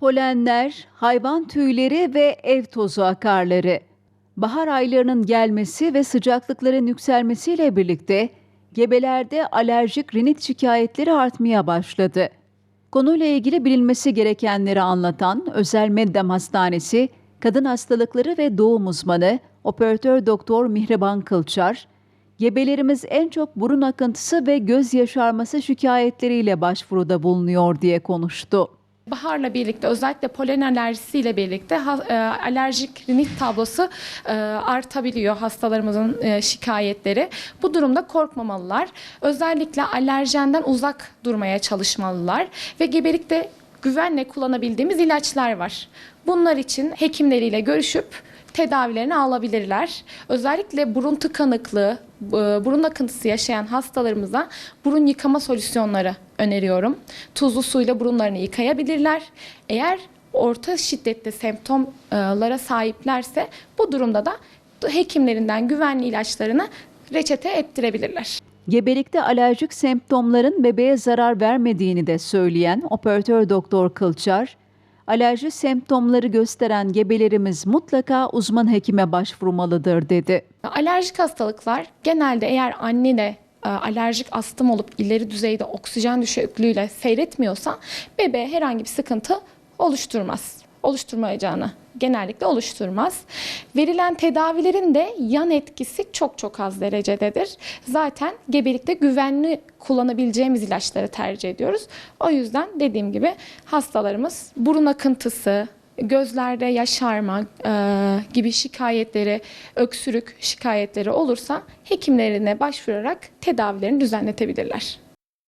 Polenler, hayvan tüyleri ve ev tozu akarları. Bahar aylarının gelmesi ve sıcaklıkların yükselmesiyle birlikte gebelerde alerjik rinit şikayetleri artmaya başladı. Konuyla ilgili bilinmesi gerekenleri anlatan Özel Meddem Hastanesi Kadın Hastalıkları ve Doğum Uzmanı Operatör Doktor Mihriban Kılçar, gebelerimiz en çok burun akıntısı ve göz yaşarması şikayetleriyle başvuruda bulunuyor diye konuştu. Baharla birlikte özellikle polen alerjisiyle birlikte ha- e, alerjik rinit tablosu e, artabiliyor hastalarımızın e, şikayetleri. Bu durumda korkmamalılar. Özellikle alerjenden uzak durmaya çalışmalılar ve gebelikte güvenle kullanabildiğimiz ilaçlar var. Bunlar için hekimleriyle görüşüp tedavilerini alabilirler. Özellikle burun tıkanıklığı, e, burun akıntısı yaşayan hastalarımıza burun yıkama solüsyonları öneriyorum. Tuzlu suyla burunlarını yıkayabilirler. Eğer orta şiddette semptomlara sahiplerse bu durumda da hekimlerinden güvenli ilaçlarını reçete ettirebilirler. Gebelikte alerjik semptomların bebeğe zarar vermediğini de söyleyen operatör doktor Kılçar, alerji semptomları gösteren gebelerimiz mutlaka uzman hekime başvurmalıdır dedi. Alerjik hastalıklar genelde eğer anne de e, alerjik astım olup ileri düzeyde oksijen düşüklüğüyle seyretmiyorsa bebeğe herhangi bir sıkıntı oluşturmaz. Oluşturmayacağını genellikle oluşturmaz. Verilen tedavilerin de yan etkisi çok çok az derecededir. Zaten gebelikte güvenli kullanabileceğimiz ilaçları tercih ediyoruz. O yüzden dediğim gibi hastalarımız burun akıntısı, gözlerde yaşarma e, gibi şikayetleri, öksürük şikayetleri olursa hekimlerine başvurarak tedavilerini düzenletebilirler.